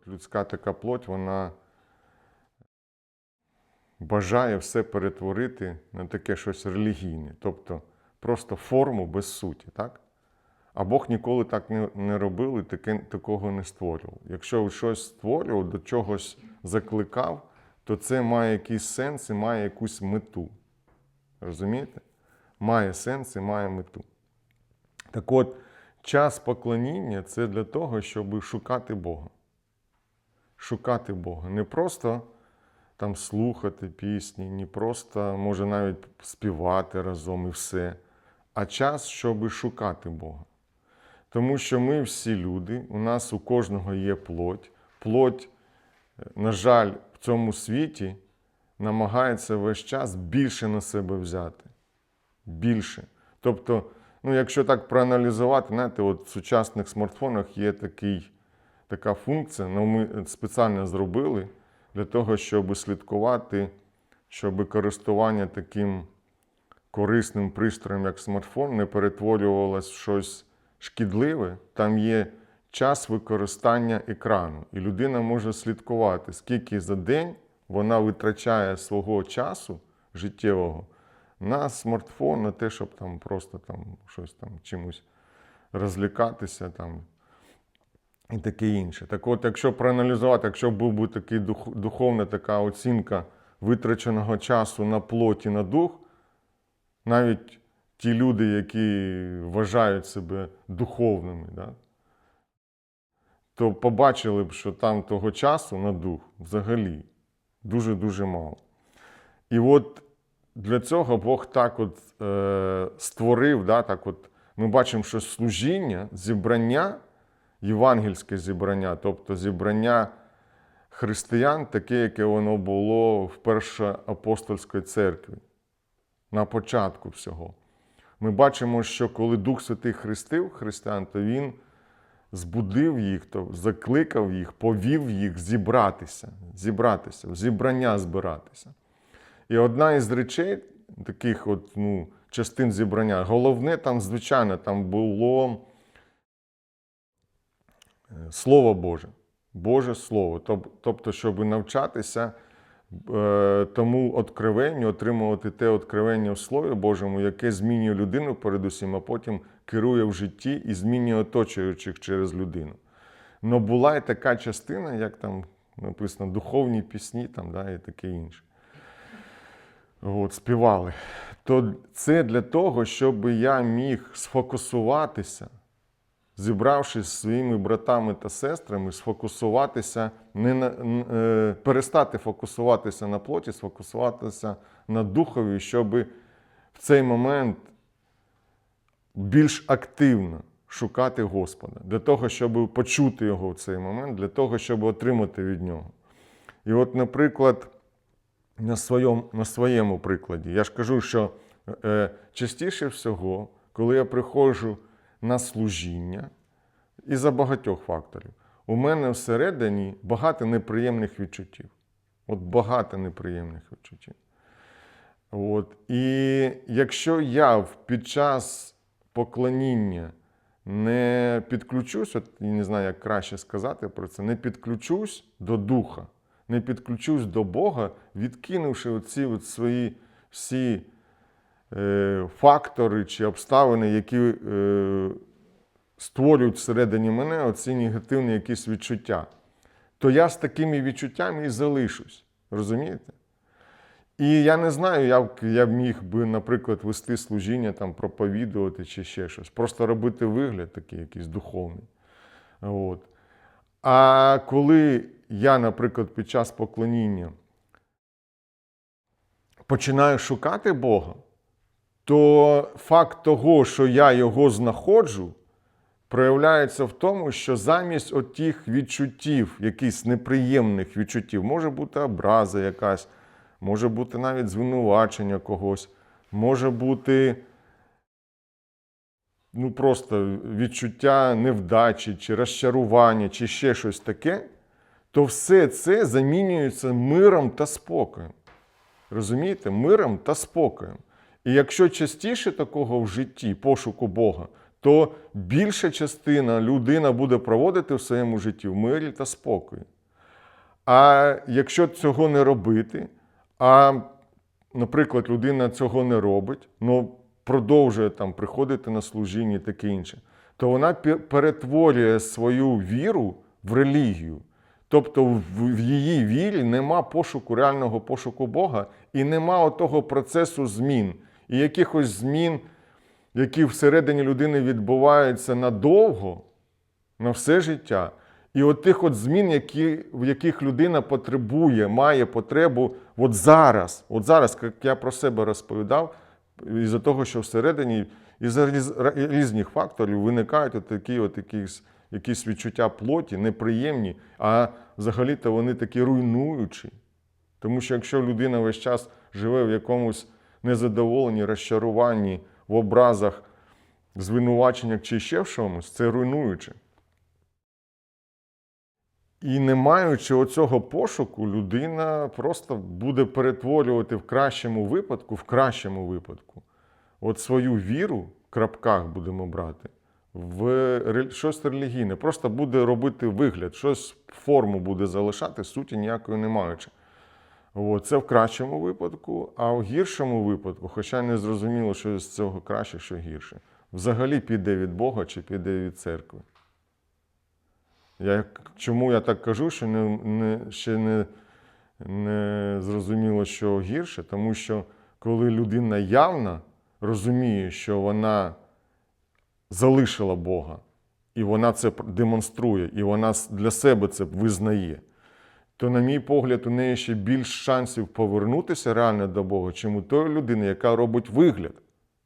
От людська така плоть, вона бажає все перетворити на таке щось релігійне, тобто просто форму без суті, так? А Бог ніколи так не, не робив і таке, такого не створював. Якщо щось створював, до чогось закликав, то це має якийсь сенс і має якусь мету. Розумієте? Має сенс і має мету. Так от, час поклоніння це для того, щоб шукати Бога. Шукати Бога. Не просто там слухати пісні, не просто, може, навіть співати разом і все, а час, щоб шукати Бога. Тому що ми всі люди, у нас у кожного є плоть. Плоть, е, на жаль, в цьому світі намагається весь час більше на себе взяти. Більше. Тобто, ну, якщо так проаналізувати, знаєте, от в сучасних смартфонах є такий, така функція, ну, ми спеціально зробили для того, щоб слідкувати, щоб користування таким корисним пристроєм, як смартфон, не перетворювалось в щось шкідливе. Там є час використання екрану, і людина може слідкувати, скільки за день вона витрачає свого часу життєвого на смартфон, на те, щоб там просто там щось там чимось розлікатися там і таке інше. Так от, якщо проаналізувати, якщо був би такий дух, духовна така оцінка витраченого часу на плоті, на дух, навіть ті люди, які вважають себе духовними, да, то побачили б, що там того часу на дух взагалі дуже-дуже мало. І от для цього Бог так от е, створив, да, так от ми бачимо, що служіння, зібрання, євангельське зібрання, тобто зібрання християн, таке, яке воно було в першоапостольській церкві, на початку всього. Ми бачимо, що коли Дух Святий хрестив християн, то Він збудив їх, то закликав їх, повів їх зібратися, зібратися, в зібрання збиратися. І одна із речей, таких от, ну, частин зібрання, головне там, звичайно, там було Слово Боже, Боже Слово. Тобто, щоб навчатися е, тому откровенню, отримувати те откровення в Слові Божому, яке змінює людину передусім, а потім керує в житті і змінює оточуючих через людину. Но була і така частина, як там написано, духовні пісні там, да, і таке інше. От, співали. То це для того, щоб я міг сфокусуватися, зібравшись зі своїми братами та сестрами, сфокусуватися, не на, е, перестати фокусуватися на плоті, сфокусуватися на духові, щоб в цей момент більш активно шукати Господа, для того, щоб почути його в цей момент, для того, щоб отримати від нього. І от, наприклад, на своєму, на своєму прикладі, я ж кажу, що е, частіше всього, коли я приходжу на служіння, із-за багатьох факторів, у мене всередині багато неприємних відчуттів. От багато неприємних відчуттів. От. І якщо я під час поклоніння не підключусь, от я не знаю, як краще сказати про це, не підключусь до духа, не підключусь до Бога, відкинувши оці от свої всі фактори чи обставини, які е, створюють всередині мене оці негативні якісь відчуття, то я з такими відчуттями і залишусь. Розумієте? І я не знаю, як я міг би, наприклад, вести служіння, там, проповідувати чи ще щось. Просто робити вигляд такий якийсь духовний. От. А коли я, наприклад, під час поклоніння починаю шукати Бога, то факт того, що я його знаходжу, проявляється в тому, що замість отих відчуттів, якихось неприємних відчуттів, може бути образа якась, може бути навіть звинувачення когось, може бути ну, просто відчуття невдачі, чи розчарування, чи ще щось таке, то все це замінюється миром та спокоєм. Розумієте? Миром та спокоєм. І якщо частіше такого в житті, пошуку Бога, то більша частина людина буде проводити в своєму житті в мирі та спокої. А якщо цього не робити, а, наприклад, людина цього не робить, ну продовжує там приходити на служіння і таке інше, то вона перетворює свою віру в релігію. Тобто в, її вірі нема пошуку реального пошуку Бога і нема того процесу змін і якихось змін, які всередині людини відбуваються надовго, на все життя. І от тих от змін, які, в яких людина потребує, має потребу от зараз, от зараз, як я про себе розповідав, із-за того, що всередині із-за різних факторів виникають от такі от якісь, якісь відчуття плоті, неприємні, а взагалі-то вони такі руйнуючі. Тому що якщо людина весь час живе в якомусь незадоволенні, розчаруванні, в образах, звинуваченнях чи ще в чомусь, це руйнуюче. І не маючи оцього пошуку, людина просто буде перетворювати в кращому випадку, в кращому випадку, от свою віру, в крапках будемо брати, в щось релігійне. Просто буде робити вигляд, щось форму буде залишати, суті ніякої не маючи. Це в кращому випадку, а в гіршому випадку, хоча не зрозуміло, що з цього краще, що гірше, взагалі піде від Бога чи піде від церкви. Я, чому я так кажу, що не, не, ще не, не зрозуміло, що гірше, тому що коли людина явно розуміє, що вона залишила Бога, і вона це демонструє, і вона для себе це визнає, то, на мій погляд, у неї ще більш шансів повернутися реально до Бога, чим у тої людини, яка робить вигляд.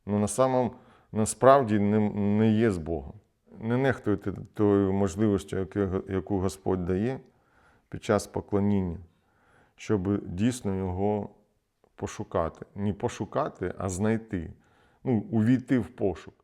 Ну, на самом, насправді не, не є з Богом. Не нехтуйте тою можливістю, яку- Господь дає під час поклоніння, щоб дійсно його пошукати. Не пошукати, а знайти. Ну, увійти в пошук.